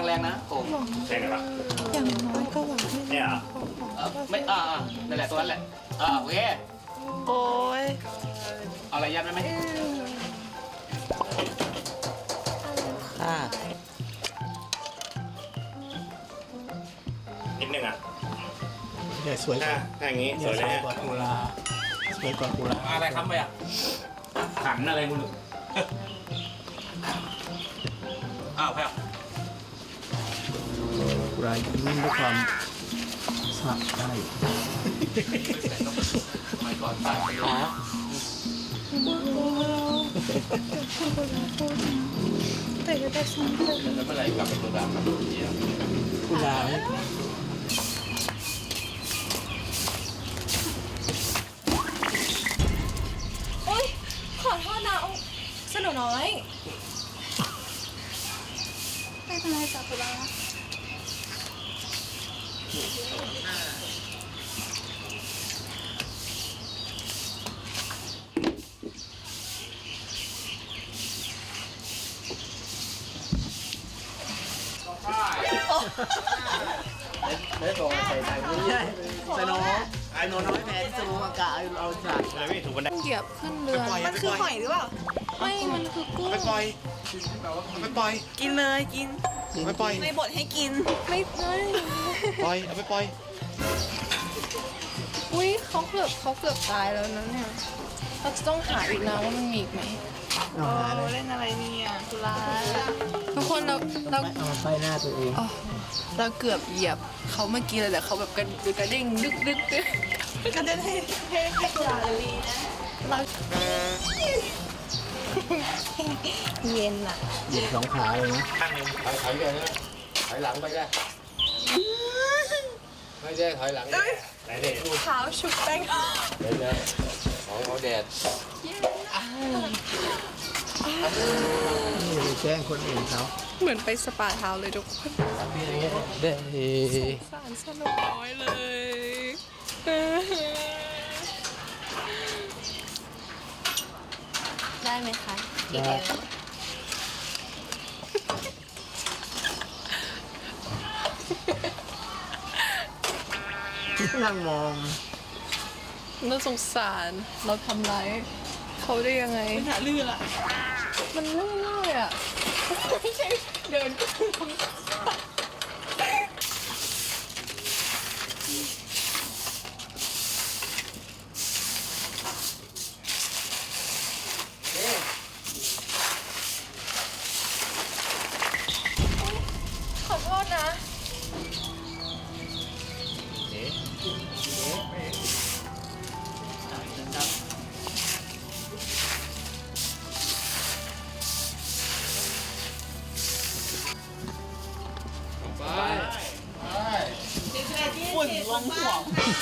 งแรงนะโอ้ใช่ไหมปะอย่างน้อยก็หวังให้เนี่ยเหรอเอ่อไม่อ่าอ่านั่นแหละตัวนั้นแหละอ่าโอเคโอ้ยเอาอะไรยัดไว้ไหมค่ะนิดนึงอะเนี่ยสวยกถ้าว่าถ้าอย่างงี้สเนี่ยวยสเลยวยเนี่ยกว่ากุลาสวยกว่ากุลาอะไรครับไปอะขันอะไรมึง กุลายิ้มด้วยความสะใจไม่กอนตายไปแล้วแต่ก็ได้ซ้ำเลยแล้วเมื่อไหร่กลับไปตัวดำกับตัวเดียวกุลาโอ๊ยขอโทษนะสนุน้อย ไม่เป็นไรจ้ะคุณลา ไม่ส่งใส่ใจไม่ใช่สโนไอโนน้อยแพ้ที่สโนอากาศเราจัดเลยพี่ถูกบันไดเหยียบขึ้นเรือ มันคือหอยหรือเปล่า ไม่ มันคือกุ้งไปปล่อยไปปล่อย กินเลยกินไปปล่อยในบทให้กิน ไม่ไม่ปล่อยเอาไปปล่อย อุ้ยเขาเกือบเขาเกือบตายแล้วนะเนี่ย เราจะต้องหาอีกนะว่ามันมีอีกไหมเอาหาเลยเล่นอะไรเนี่ยกุลาทุกคนเราเราไม่เอามาไฟหน้าตัวเองอ๋อเราเกือบเหยียบเขาเมื่อกี้เลยแต่เขาแบบกระดึกกระดิ่งดึกดึกดึกกระเด็นให้ให้ให้กุลาเลยนะเราเย็นอะเหยียบสองขาเลยนะข้างหนึงถอยถอยเลยนะถอยหลังไปได้ไม่ได้ถอยหลังไหนเด็กเท้าชุบแป้งเดี๋ยว นะของเขาแดดนี่ไปแจ้งคนอื่นเขาเหมือนไปสปาเท้าเลยทุกคนได้สารสนุกน้อยเลยได้ไหมคะได้นั่งมอง น่าสงสารเราทำร้ายเขาได้ยังไงหาเรืออะมันเรื่อยๆอะ ไม่ใช่เดิน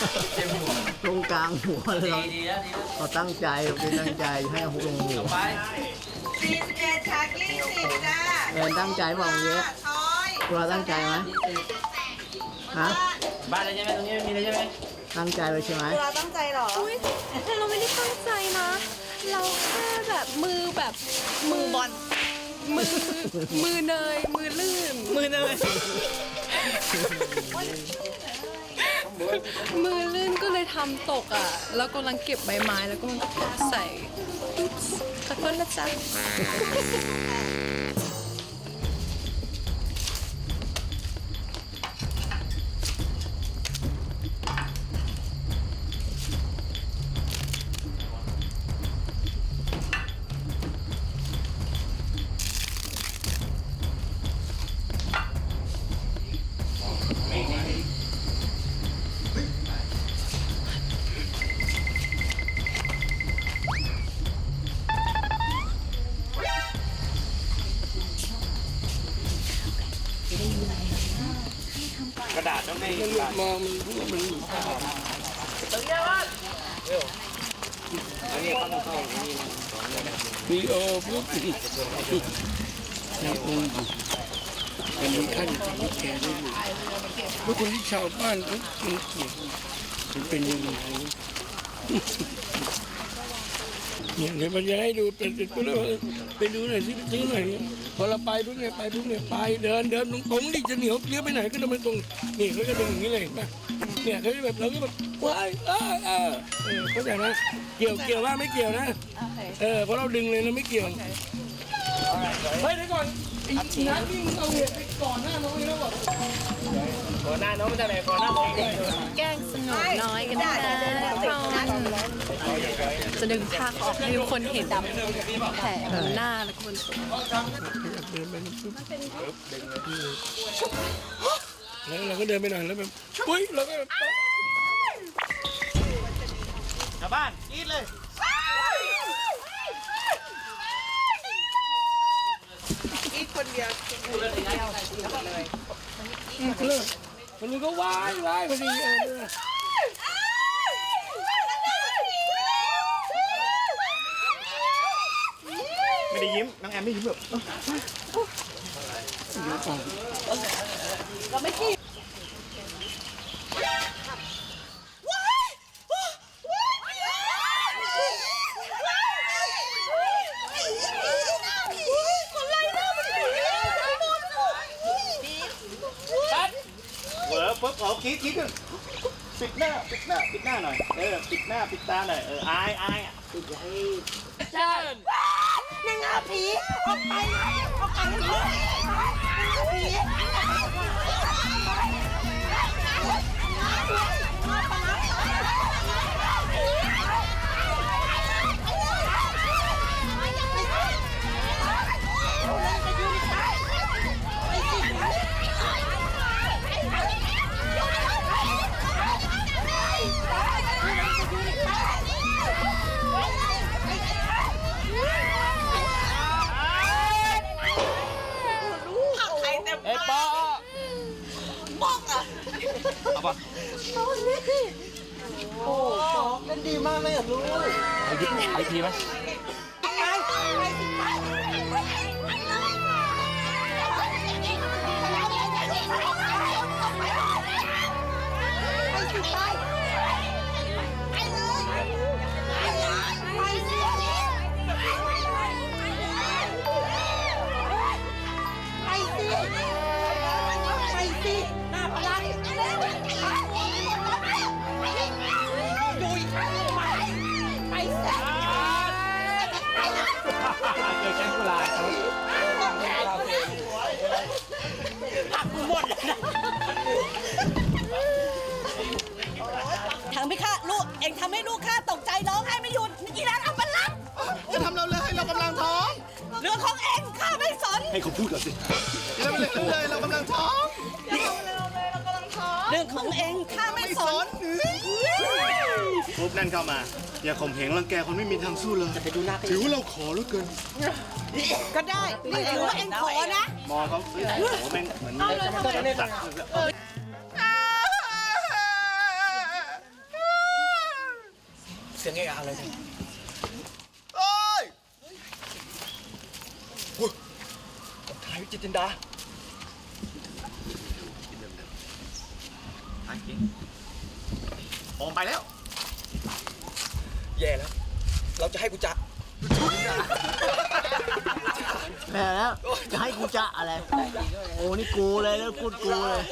หัวตรงกลางหัวเลยเราดีแล้วดีแล้วเราตั้งใจเราเป็นตั้งใจให้หัวลงหัวไปสี่สิบเอ็ดชักยี่สิบจ้าเอ็นตั้งใจบอกเยอะช้อยเราตั้งใจไหมฮะบ้านอะไรใช่ไหมตรงนี้ไม่มีอะไรใช่ไหมตั้งใจเลยใช่ไหมเวลาตั้งใจเหรออุ้ยเราไม่ได้ตั้งใจนะ เราแค่แบบมือแบบมือบอลมือมือเนยมือลื่นมือเนย มือลื่นก็เลยทำตกอะ แล้วกำลังเก็บใบไม้แล้วก็มันก็ใส่ขอโทษนะจ๊ะ กระดาษต้องให้กระดาษมองมันรู้ว่ามันอยู่ข้างหลังอันนี้เขาต้องเข้านนี้นะมีโอปุ๊บยังคงอยู่เป็นขั้นของแกได้อยู่พราะคนที่ชาวบ้านเขามันเกลียดมันเป็นยังไง เนี่ยเดี๋ยวมันจะให้ดูเป็นเป็นเป็นไปดูหน่อยสิซื้อหน่อยพอเราไปปุ๊บเนี่ยไปปุ๊บเนี่ยไปเดินเดินตรงๆดิจะเหนียวเลี้ยวไปไหนก็เดินไปตรงนี่เขาจะเป็นอย่างนี้เลยเห็นปะเนี่ยเขาจะแบบเราก็แบบว้ายเออเออเออเข้าใจนะเกี่ยวเกี่ยวว่าไม่เกี่ยวนะเออเพราะเราดึงเลยนะไม่เกี่ยวเฮ้ยเดี๋ยวก่อน นัดวิ่งเอาเนี่ยไปก่อนหน้าน้องแล้วบอกก่อนหน้าน้องมันจะไหนก่อนหน้าน้องแกล้งสนุกน้อยกันนะจะดึงผ้าออกให้คนเห็นแผลหน้าแล้วก็บนตัวเดินไปปุ๊บแล้วเราก็เดินไปหน่อยแล้วแบบปุ้ยเราก็แบบชาวบ้านกรีดเลย เลิกคนนี้ก็ว่ายว่ายพอดีเออไม่ได้ยิ้มน้องแอมไม่ยิ้มแบบ เราไม่ขี้อปุ๊บเอาคิดคิดขึ้นปิดหน้าปิดหน้าปิดหน้าหน่อยเออปิด หน้าปิดตาหน่อยเอออายอายอะนางอาผีออกไปออกไปผี เอ้ยป้า เอาปะเป็นดีมากเลยอะลูกไอ้ทีไอ้ทีไหมไปสิไปสิหน้าพลัง เกิดแกงกุลาครับทางไม่ฆ่าลูกเอ็งทำให้ลูกข้าตกใจร้องไห้ไม่หยุดอีร้านเอาบัลลังก์จะทำเราเลยเรากำลังท้องเรื่องของเอ็งข้าไม่สน ให้เขาพูดก่อนสิจะทำเลยเลยเรากำลังท้อง เรื่องของเอ็งข้าไม่สน ปุ๊บนั่นเข้ามา อย่าข่มเหงรังแกคนไม่มีทางสู้เลยถือว่าเราขอแล้วเกิน ก็ได้นี่ถือว่าเอ็งขอนะ มองเขาเฮ้ยโอ้โหแม่งเหมือนสัตว์เสียงเอะอะไรเนี่ยโอ้ยอุ้ยถ่ายวิจิตรจินดาออกไปแล้ว แย่แล้ว เราจะให้กูจักแม่แล้วจะให้กูจะอะไร โอ้นี่กูเลยแล้วพูดกูเลย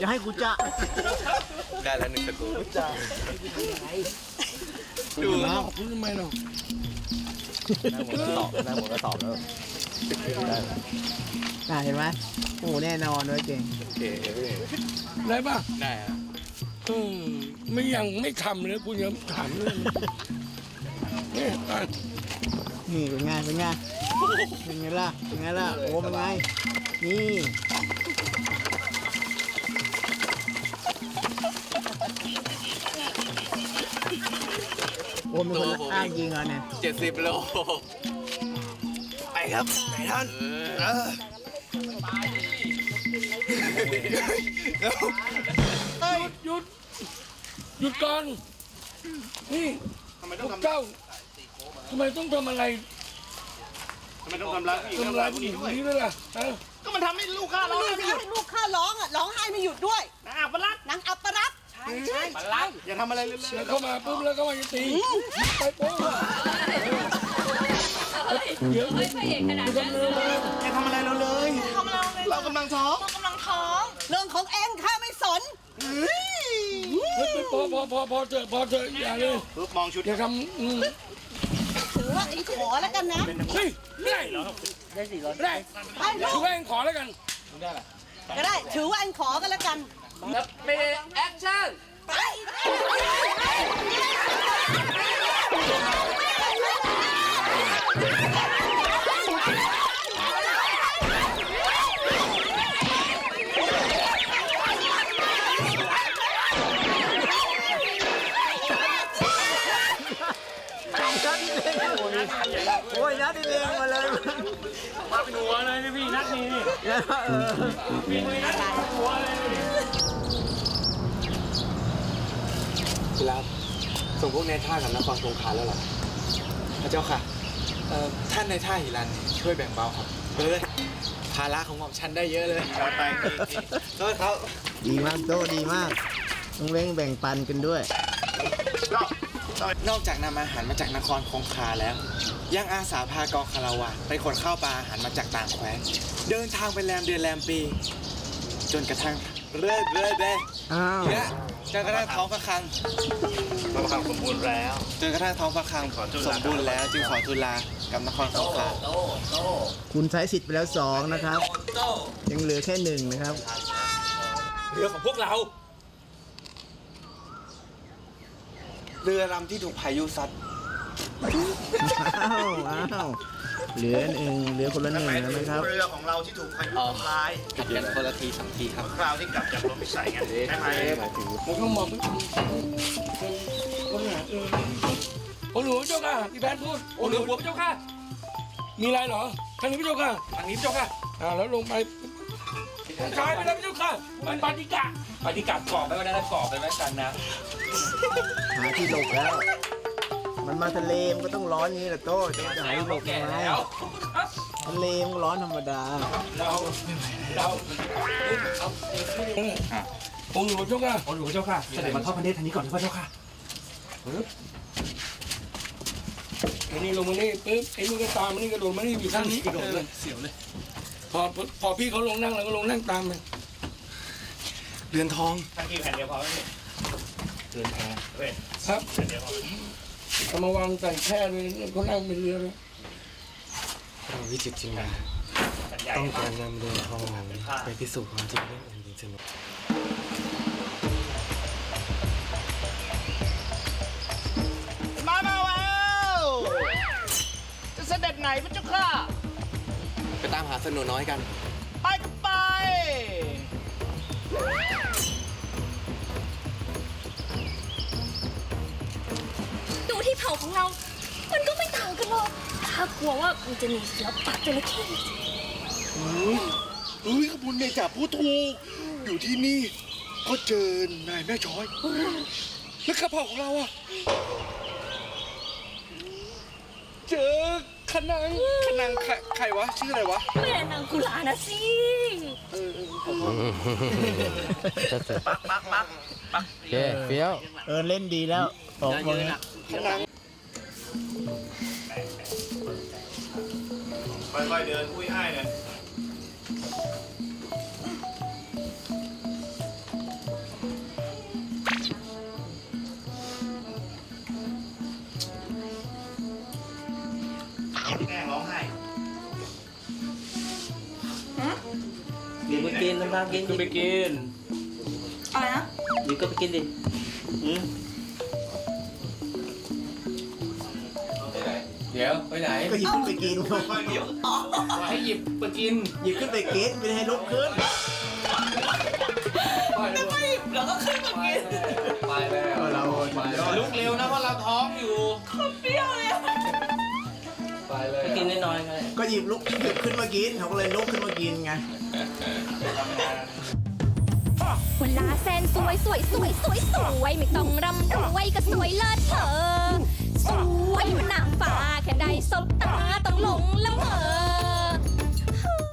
จะให้กูจะได้แล้วหนึ่งตะกูจัดูแล้วพูดทำไมเราตอบนะผมก็ตอบแล้วน่าเห็นไหมโอ้แน่นอนเลยเก่งได้ป่ะได้ฮะเออไม่ยังไม่ทำเลยคุณยังถามเรื่องเนี่ยอะนี่เป็นไงเป็นไงเป็นไงล่ะเป็นไงล่ะโอ้เป็นไงนี่โอ้มีคนอ้างยิงเหรอเนี่ยเจ็ดสิบโลไปครับไหนท่านเออ หยุด หยุดก่อน นี่ทำไมพต้องวกทำเจ้าทำไมต้องทำอะไรทำไมต้องทำร้ายผู้หญิงทำทำอะไรร้ายผู้ผู้หหญิญิงงคด้นวยนี้ด้วยล่ะเออก็มันทำให้ลูกข้าร้องนี่ให้ลูกข้าร้องอะร้องไห้ไม่หยุดด้วยนะอัปลักษณ์นางอัปปรักษ์บัลลังก์อย่าทำอะไรเลยแล้วเข้ามาปุ๊บแล้วก็มาจะตีไปปุ๊บเดี๋ยวเฮ้ยพระเอกขนาดนั้นเลยอย่าทำอะไรเราเลย ทำเราเลยเรากำลังท้องเรากำลังท้อง เรื่องของเองข้าไม่สน เฮ้ยพ อพอพอพอเถอะพอเถอะอย่าเลยปุ๊บมองชุดอย่าทำอืมถือว่าเองขอแล้วกันนะ เฮ้ยไม่ได้เหรอได้สี่ร้อยได้ไปลูถือกว่าเองขอแล้วกันก็ได้ ถือว่าเองขอกันแล้วกันเมย์แอคชั่น ไป ส่งพวกในท่ากับนครสงขลาแล้วเหรอพระเจ้าค่ะเอ่อท่านในท่าหิรันช่วยแบ่งเบาครับเออภาระของหม่อมฉันได้เยอะเลยไปไปโทษเขาดีมากโตดีมาก ต้องเว้งแบ่งปันกันด้วย นอกจากนำอาหารมาจากนครคงคาแล้ว ยังอาสาพากองคาราวานไปขนข้าวปลาอาหารมาจากต่างแคว้นเดินทางไปแรมเดือนแรมปี จนกระทั่งเรื่อยเรื่อยเรื่อยอ้าวเนี่ยจนกระทั่งท้องพระคลัง เราทำสมบูรณ์แล้ว จนกระทั่งท้องพระคลังขอทูลสลา มบูรณ์แล้วจึงขอทูลลากับนครสงขลาคุณใช้สิทธิ์ไปแล้วสองนะครับ ยังเหลือแค่หนึ่งนะครับ เรือของพวกเรา เรือลำที่ถูกพายุซัด อ้าวอ้าว เหลือหนึ่งเหลือคนละหนึ่งแล้วนะครับ เรือของเราที่ถูกพายุทำลายกัดกันคนละทีสองทีครับคราวที่กลับจากลมพิสัยไงใช่ไหมแล้วก็มองไปคนหาเออโอ้หลวงเจ้าค่ะพี่แพนพูดโอ้หลวงหัวเจ้าค่ะ มีอะไรเหรอทางนี้พี่เจ้าค่ะทางนี้เจ้าค่ะอ่าแล้วลงไปขายไปแล้วพี่เจ้าค่ะ มันปาติกะปาติกะกรอบไปไว้ได้กรอบไปไว้กันนะ หาที่หลบแล้ว มันมาทะเลมันก็ต้องร้อนนี้แหละโต้จะหาที่หลบยังไงทะเลมันร้อนธรรมดาเราเราองค์หลวงเจ้าค่ะองค์หลวงเจ้าค่ะเสด็จมาทอดพระเนตรทางนี้ก่อนพระเจ้าค่ะไอ้นี่ลงมานี่ปึ๊บไอ้นี่ก็ตามไอ้นี่กระโดดมานี่อยู่ข้างนี้กระโดดเลยเสียวเลยพอพอพี่เขาลงนั่งเราก็ลงนั่งตามไปเรือนทองทั้งที่แผ่นเดียวพอไหมเรือนทองครับ เอามาวางใส่แค่เลยเขานั่งเป็นเรือเลยเราวิจิตรจินดาต้องการนำเรือนทองไปพิสูจน์ความจริงเรื่ององค์หญิงสนุกมามาแล้วจะเสด็จไหนพระเจ้าค่ะไปตามหาสนุน้อยกัน เผาของเรา มันก็ไม่ต่างกันหรอกถ้ากลัวว่ามันจะหนีเสือปักจระเข้เฮ้ยขบวนเนจ่าพูดถูก อยู่ที่นี่ก็เจอนายแม่ช้อย แล้วกระเพราของเราอะเจอขนังขนังใครใครวะ ชื่ออะไรวะ แม่นางกุลานะสิเออเล่นดีแล้วออกมา ค่อยๆเดินอุ้ยอ้ายเนี่ยแม่ร้องไห้กินไปกินน้ำตาลกินก็ไปกินอะไรนะหยิบก็ไปกินดิ เดี๋ยวไปไหนก็หยิบขึ้นไปกินค่อยๆเดี๋ยวให้หยิบไปกินหยิบขึ้นไปกินไม่ได้ให้ลุกขึ้นเราก็ขึ้นมากินไปแล้วเราลุกเร็วนะเพราะเราท้องอยู่เปรี้ยวเลยอะไปเลยกินน้อยๆก็ได้ก็หยิบลุกหยิบขึ้นมากินเขาก็เลยลุกขึ้นมากินไงเวลาแสนสวยสวยสวยสวยสวยไม่ต้องร่ำรวย สวยมันนางฟ้าแค่ได้สบตาต้องหลงละเมอ